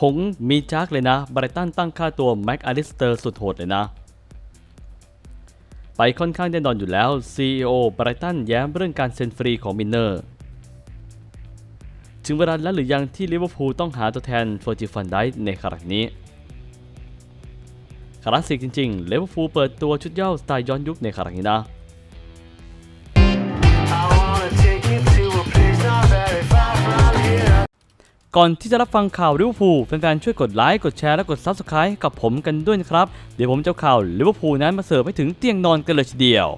หงมีจักเลยนะไบรตันตั้งค่าตัวแม็กอลิสเตอร์สุดโหดเลยนะ ไปค่อนข้างแน่นอนอยู่แล้ว CEO ไบรตันแย้มเรื่องการเซ็นฟรีของมินเนอร์ ถึงเวลาแล้วหรือยังที่ลิเวอร์พูลต้องหาตัวแทนเฟอร์จิฟันไดในครั้งนี้คลาสสิกจริงๆลิเวอร์พูลเปิดตัวชุดเย้าสไตล์ย้อนยุคในครั้งนี้นะ ก่อนที่จะรับฟังข่าวลิเวอร์พูลแฟนๆช่วยกดไลค์กดแชร์และกด Subscribe กับผมกันด้วยนะครับ เดี๋ยวผมจะข่าวลิเวอร์พูลนั้นมาเสิร์ฟให้ถึงเตียงนอนกันเลยทีเดียว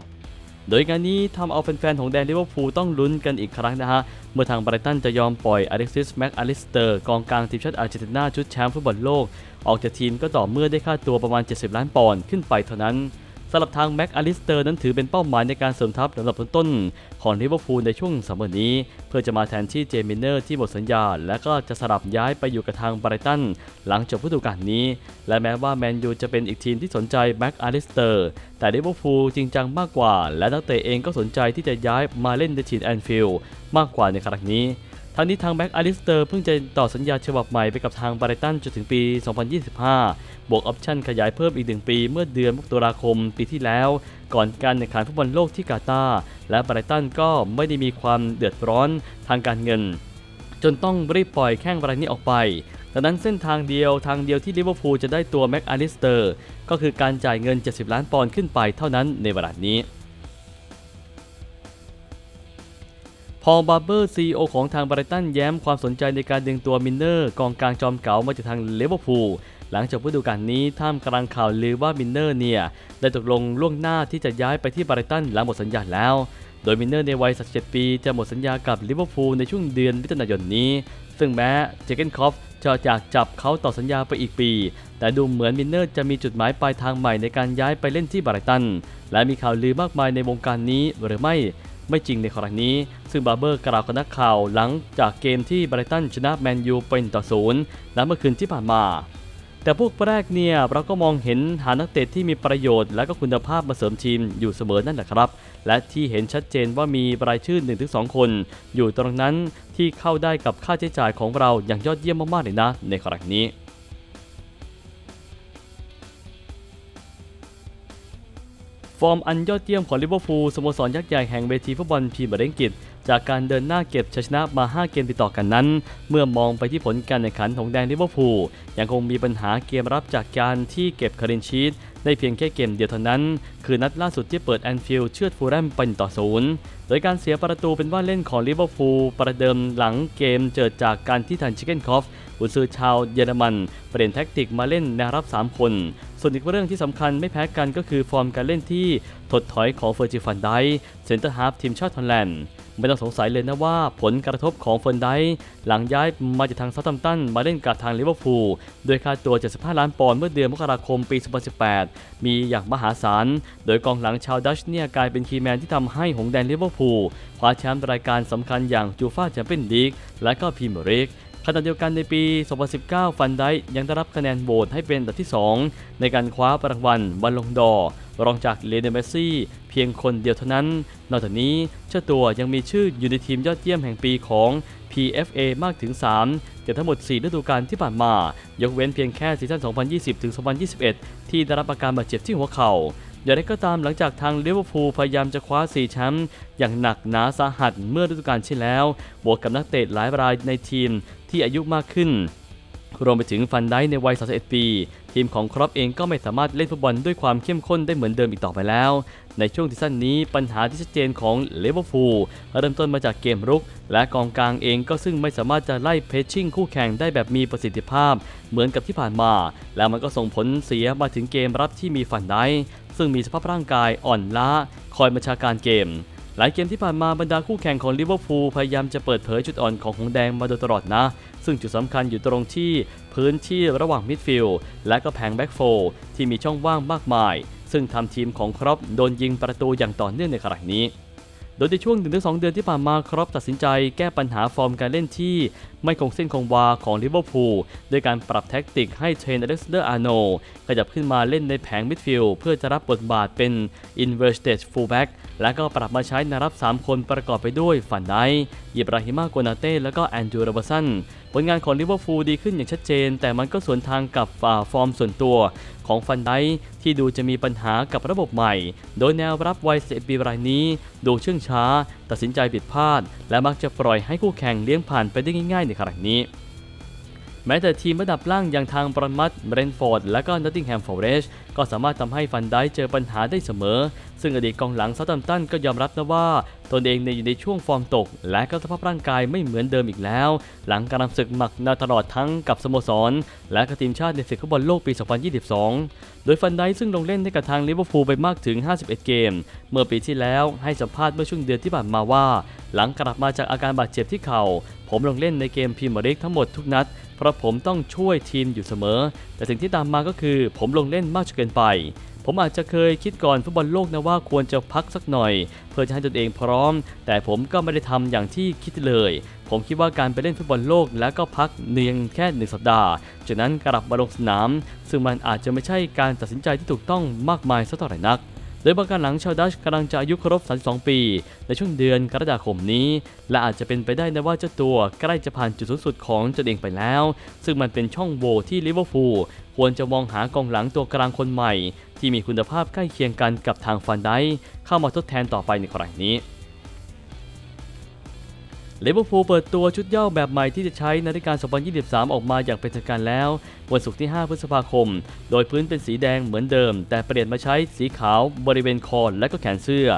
โดยงานนี้ทำเอาแฟนๆของแดนลิเวอร์พูลต้องลุ้นกันอีกครั้งนะฮะ เมื่อทางไบรตันจะยอมปล่อยอเล็กซิสแม็กอลิสเตอร์กองกลางทีมชาติอาร์เจนตินาชุดแชมป์ฟุตบอลโลก ออกจากทีมก็ต่อเมื่อได้ค่าตัวประมาณ 70 ล้านปอนด์ขึ้นไปเท่านั้น สำหรับทางแม็กอลิสเตอร์นั้นถือเป็นเป้าหมายในการเสริมทัพลำดับต้นๆของลิเวอร์พูลในช่วงซัมเมอร์นี้ เพื่อจะมาแทนที่เจมินเนอร์ที่หมดสัญญา และก็จะสลับย้ายไปอยู่กับทางไบรตันหลังจบฤดูกาลนี้ และแม้ว่าแมนยูจะเป็นอีกทีมที่สนใจแม็กอลิสเตอร์แต่ลิเวอร์พูลจริงจังมากกว่า และนักเตะเองก็สนใจที่จะย้ายมาเล่นในทีมแอนฟิลด์มากกว่าในครั้งนี้ ทั้งนี้ทางแบ็กอลิสเตอร์เพิ่งจะต่อสัญญาฉบับใหม่ไปกับทางบรตันจนถึงปี 2025 บวกออปชั่นขยายเพิ่มอีก 1 ปีเมื่อเดือนมกราคมปีที่แล้ว ก่อนการแข่งขันฟุตบอลโลกที่กาตาร์และบรตันก็ไม่ได้มีความเดือดร้อนทางการเงิน จนต้องรีบปล่อยแข้งรายนี้ออกไปดังนั้นเส้นทางเดียวทางเดียวที่ลิเวอร์พูลจะได้ตัวแม็กอลิสเตอร์ก็คือการจ่ายเงิน 70 ล้านปอนด์ขึ้นไปเท่านั้นในเวลานี้ อลบาร์เบอร์ซีอของทางไบรตันแย้มความสนใจในการดึงตัวมินเนอร์กองกลางจอมเก๋ามาจากทางลิเวอร์พูลหลังจากฤดูกาลนี้ท่ามกลางข่าวลือว่ามินเนอร์เนี่ยได้ตกลงล่วงหน้าที่จะย้ายไปที่ไบรตันหลังหมดสัญญาแล้ว โดยมินเนอร์ในวัย37ปี จะหมดสัญญากับลิเวอร์พูลในช่วงเดือนมิถุนายนนี้ ซึ่งแม้เจเกนคอฟจะอยากจับเขาต่อสัญญาไปอีกปี แต่ดูเหมือนมินเนอร์จะมีจุดหมายปลายทางใหม่ในการย้ายไปเล่นที่ไบรตัน และมีข่าวลือมากมายในวงการนี้หรือไม่ ไม่จริงในครั้งนี้ ซึ่งบาร์เบอร์กล่าวกับนักข่าวหลังจากเกมที่ไบรตันชนะแมนยูเป็นต่อศูนย์และเมื่อคืนที่ผ่านมา แต่พวกแรกเนี่ยเราก็มองเห็นหานักเตะที่มีประโยชน์และก็คุณภาพมาเสริมทีมอยู่เสมอนั่นแหละครับ และที่เห็นชัดเจนว่ามีรายชื่อ 1-2 คน อยู่ตรงนั้นที่เข้าได้กับค่าใช้จ่ายของเราอย่างยอดเยี่ยมมากๆเลยนะ ในครั้งนี้ ฟอร์มอันยอดเยี่ยมของลิเวอร์พูลสโมสรยักษ์ใหญ่แห่งเวทีฟุตบอลพรีเมียร์ลีกจากการเดินหน้าเก็บชัยชนะมา 5 เกมติดต่อกันนั้น เมื่อมองไปที่ผลการแข่งขันของแดงลิเวอร์พูลยังคงมีปัญหาเกมรับจากการที่เก็บคารินชีตได้เพียงแค่เกมเดียวเท่านั้น คือนัดล่าสุดที่เปิดแอนฟิลด์เชือดฟูแลมเป็นต่อศูนย์โดยการเสียประตูเป็นว่าเล่นของลิเวอร์พูลประเดิมหลังเกมเจิดจากการที่ทันชิคเก้นคอฟกุนซือชาวเยอรมัน เปลี่ยนแท็กติกมาเล่นแนวรับ 3 คน ส่วนอีกเรื่องที่สำคัญไม่แพ้กันก็คือฟอร์มการเล่นที่ถดถอยของเฟอร์จิฟันไดเซนเตอร์ฮาร์ฟทีมชาติฮอลแลนด์ไม่ต้องสงสัยเลยนะว่าผลกระทบของเฟิร์นไดหลังย้ายมาจากทางเซาท์แฮมตันมาเล่นกับทางลิเวอร์พูลโดยค่าตัว 75 ล้านปอนด์เมื่อเดือนมกราคมปี 2018 มีอย่างมหาศาล โดยกองหลังชาวดัชเนี่ยกลายเป็นคีย์แมนที่ทำให้หงแดงลิเวอร์พูลคว้าแชมป์รายการสำคัญอย่างจูฟ่าแชมเปี้ยนลีกและก็พรีเมียร์ลีก ขณะเดียวกันในปี 2019 ฟันไดยังได้รับคะแนนโหวตให้เป็นอันดับที่ 2 ในการคว้ารางวัลบัลลงดอรองจากเลเนเมซี่เพียงคนเดียวเท่านั้น นอกจากนี้เจ้าตัวยังมีชื่ออยู่ในทีมยอดเยี่ยมแห่งปีของ PFA มากถึง 3 แต่ทั้งหมด 4 ฤดูกาลที่ผ่านมา ยกเว้นเพียงแค่ซีซั่น 2020-2021 ที่ได้รับอาการบาดเจ็บที่หัวเข่า อย่างไรก็ตามหลังจากทางลิเวอร์พูลพยายามจะคว้า 4 แชมป์อย่างหนักหนาสาหัสเมื่อฤดูกาลที่แล้ว บวกกับนักเตะหลายรายในทีมที่อายุมากขึ้น รวมไปถึงฟันได้ในวัย 31 ปี ทีมของครอปเองก็ไม่สามารถเล่นฟุตบอลด้วยความเข้มข้นได้เหมือนเดิมอีกต่อไปแล้ว ในช่วงซีซั่นนี้ปัญหาที่ชัดเจนของเลเวอร์พูลเริ่มต้นมาจากเกมรุก และกองกลางเองก็ซึ่งไม่สามารถจะไล่เพชชิ่งคู่แข่งได้แบบมีประสิทธิภาพ เหมือนกับที่ผ่านมา แล้วมันก็ส่งผลเสียมาถึงเกมรับที่มีฟันได้ซึ่งมีสภาพร่างกายอ่อนล้า คอยบัญชาการเกมหลายเกมที่ผ่านมาบรรดาคู่แข่งของลิเวอร์พูลพยายามจะเปิดเผยจุดอ่อนของหงแดงมาโดยตลอดนะ ซึ่งจุดสำคัญอยู่ตรงที่พื้นที่ระหว่างมิดฟิลด์และก็แผงแบ็กโฟที่มีช่องว่างมากมาย ซึ่งทำทีมของครอปโดนยิงประตูอย่างต่อเนื่องในครั้งนี้ โดยในช่วง 1-2 เดือนที่ผ่านมาครอปตัดสินใจแก้ปัญหาฟอร์มการเล่นที่ไม่คงเส้นคงวาของลิเวอร์พูลด้วยการปรับแท็กติกให้เทรนอเล็กซานเดอร์อาร์โนขยับขึ้นมาเล่นในแผงมิดฟิลด์เพื่อจะรับบทบาทเป็น inverted fullback และก็ปรับมาใช้ในรับ 3 คนประกอบไปด้วยฟันไดอิบราฮิมาโกนาเต้และก็แอนดรูโรบอร์สันผลงานของลิเวอร์พูลดีขึ้นอย่างชัดเจน แต่มันก็สวนทางกับฟอร์มส่วนตัวของฟันไดที่ดูจะมีปัญหากับระบบใหม่ โดยแนวรับวัย11ปีรายนี้ ดูเชื่องช้า ตัดสินใจผิดพลาด และมักจะปล่อยให้คู่แข่งเลี้ยงผ่านไปได้ง่าย ๆ ในครั้งนี้แม้แต่ทีมระดับล่างอย่างทางบรอนมัตเบรนฟอร์ด และก็นอตติงแฮมฟอร์เรสก็สามารถทำให้ฟันไดค์เจอปัญหาได้เสมอ ซึ่งอดีตกองหลังเซาท์แฮมตันก็ยอมรับนะว่า ตนเองในอยู่ในช่วงฟอร์มตก และก็สภาพร่างกายไม่เหมือนเดิมอีกแล้ว หลังการนำศึกหมักนาตลอดทั้งกับสโมสร และก็ทีมชาติในศึกฟุตบอลโลกปี 2022 โดยฟันไดซึ่งลงเล่นให้กับทางลิเวอร์พูลไปมากถึง 51 เกม เมื่อปีที่แล้วให้สัมภาษณ์เมื่อช่วงเดือนที่ผ่านมาว่า หลังกลับมาจากอาการบาดเจ็บที่เข่า ผมลงเล่นในเกมพรีเมียร์ลีกทั้งหมดทุกนัดเพราะผมต้องช่วยทีมอยู่เสมอ แต่สิ่งที่ตามมาก็คือผมลงเล่นมากจนเกินไป ผมอาจจะเคยคิดก่อนฟุตบอลโลกนะว่าควรจะพักสักหน่อย เพื่อจะให้ตนเองพร้อม แต่ผมก็ไม่ได้ทำอย่างที่คิดเลย ผมคิดว่าการไปเล่นฟุตบอลโลกแล้วก็พักเนียงแค่หนึ่งสัปดาห์จากนั้นกลับมาลงสนาม ซึ่งมันอาจจะไม่ใช่การตัดสินใจที่ถูกต้องมากมายสักเท่าไหร่นัก โดยบางการหลังชาวดัชกำลังจะอายุครบ 32 ปี ในช่วงเดือนกรกฎาคมนี้ และอาจจะเป็นไปได้นะว่าเจ้าตัวใกล้จะผ่านจุดสูงสุดของตนเองไปแล้ว ซึ่งมันเป็นช่องโหว่ที่ลิเวอร์พูลควรจะมองหากองหลังตัวกลางคนใหม่ ที่มีคุณภาพใกล้เคียงกันกับทางฟันได้เข้ามาทดแทนต่อไปในครั้งนี้ ลิเวอร์พูลเปิดตัวชุดเย้าแบบใหม่ที่จะใช้ในฤดูกาล 2023 ออกมาอย่างเป็นทางการแล้ว วันศุกร์ที่ 5 พฤษภาคม โดยพื้นเป็นสีแดงเหมือนเดิม แต่เปลี่ยนมาใช้สีขาวบริเวณคอและก็แขนเสื้อ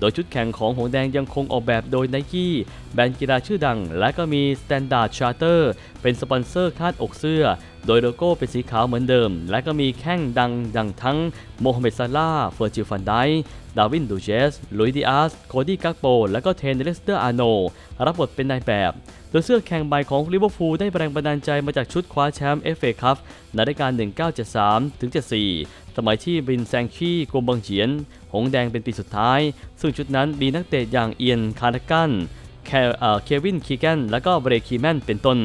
โดยชุดแข่งของหงแดงยังคงออกแบบโดยไนกี้แบรนด์กีฬาชื่อดัง และก็มี Standard Charter เป็นสปอนเซอร์คาดอกเสื้อ โดยโลโก้เป็นสีขาวเหมือนเดิม และก็มีแข้งดังดังทั้งโมฮัมเหม็ดซาลาห์เฟอร์จิลฟันได ดาวินดูเจสลุยดิอาส โคดี้กักโป และก็เทนเดสเตอร์อาโน รับบทเป็นนายแบบ โดยเสื้อแข่งใบของลิเวอร์พูลได้แรงบันดาลใจมาจากชุดคว้าแชมป์เอฟเอคัพในรายการ 1973 ถึง 74 สมัยที่บินแซงคี้กรมบังเฉียน หงแดงเป็นปีสุดท้าย ซึ่งชุดนั้นมีนักเตะอย่างเอียน คาร์กันเอ่อเควิน คีแกน และก็เบรคีแมน เป็นต้น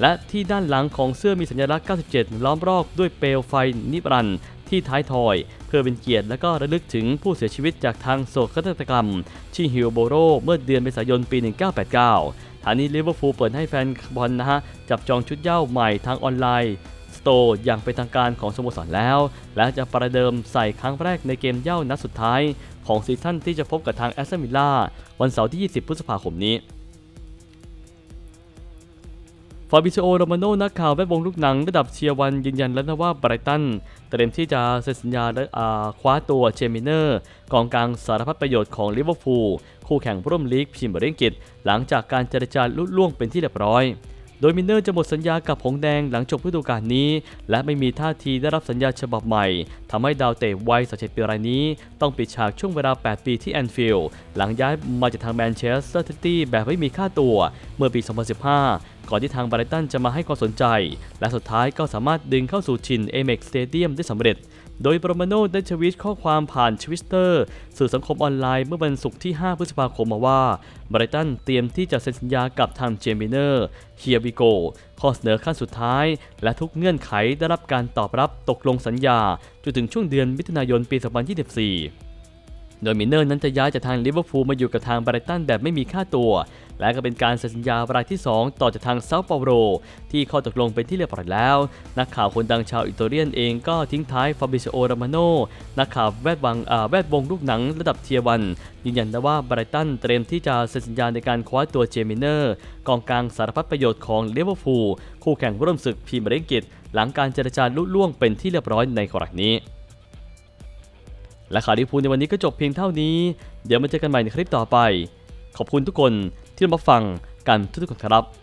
และที่ด้านหลังของเสื้อมีสัญลักษณ์ 97 ล้อมรอบด้วยเปลวไฟนิรันดร์ที่ท้ายทอย เพื่อเป็นเกียรติและก็ระลึกถึงผู้เสียชีวิตจากทางโศกนาฏกรรม ที่ฮิลโบโรเมื่อเดือนเมษายนปี 1989ทางนี้ลิเวอร์พูลเปิดให้แฟนบอลนะฮะ จับจองชุดเย้าใหม่ทางออนไลน์สโตร์อย่างเป็นทางการของสโมสรแล้ว และจะประเดิมใส่ครั้งแรกในเกมเย้านัดสุดท้าย ของซีซั่นที่จะพบกับทางแอสตันวิลล่าวันเสาร์ที่ 20 พฤษภาคมนี้ ฟาบิโอ โรมาโนนักข่าวแวดวงลูกหนังระดับเชียร์วันยืนยันแล้วนะว่าไบรตันเตรียมที่จะเซ็นสัญญาและคว้าตัวเชมิเนอร์กองกลางสารพัดประโยชน์ของลิเวอร์พูลคู่แข่งร่วมลีกพรีเมียร์ลีกอังกฤษหลังจากการเจรจาลุล่วงเป็นที่เรียบร้อย โดยมินเนอร์จะหมดสัญญากับหงแดงหลังจบฤดูกาลนี้ และไม่มีท่าทีได้รับสัญญาฉบับใหม่ทำให้ดาวเตะวัย37ปีรายนี้ ต้องปิดฉากช่วงเวลา 8 ปีที่แอนฟิลด์หลังย้ายมาจากทางแมนเชสเตอร์ซิตี้แบบไม่มีค่าตัวเมื่อปี 2015 ก่อนที่ทางบรตันจะมาให้ความสนใจ และสุดท้ายก็สามารถดึงเข้าสู่ชินเอเม็กสเตเดียมได้สำเร็จ โดยโปรมาโนได้ทวีตข้อความผ่านทวิตเตอร์สื่อสังคมออนไลน์เมื่อวันศุกร์ที่ 5 พฤษภาคมมาว่าไบรตันเตรียมที่จะเซ็นสัญญากับทางเจมิเนอร์เฮียวิโกข้อเสนอขั้นสุดท้าย และทุกเงื่อนไขได้รับการตอบรับตกลงสัญญาจนถึงช่วงเดือนมิถุนายนปี 2024โดยมิเนอร์นั้นจะย้ายจากทางลิเวอร์พูลมาอยู่กับทางไบรตันแบบไม่มีค่าตัว และก็เป็นการเซ็นสัญญารายที่ 2 ต่อจากทางเซาเปาโลที่ข้อตกลงเป็นที่เรียบร้อยแล้ว นักข่าวคนดังชาวอิตาเลียนเองก็ทิ้งท้ายฟาบิซิโอรามาโนนักข่าวแวดวงแวดวงลูกหนังระดับเทียวันยืนยันนะว่าไบรตันเตรียมที่จะเซ็นสัญญาในการคว้าตัวเจมิเนอร์กองกลางสารพัดประโยชน์ของเลเวอร์พูลคู่แข่งร่วมศึกพรีเมียร์ลีกกฤษหลังการเจรจาลุล่วงเป็นที่เรียบร้อยในครั้งนี้และข่าวลิเวอร์พูลในวันนี้ก็จบเพียงเท่านี้ เดี๋ยวมาเจอกันใหม่ในคลิปต่อไป ขอบคุณทุกคน ที่มาฟังกันทุกๆคนครับ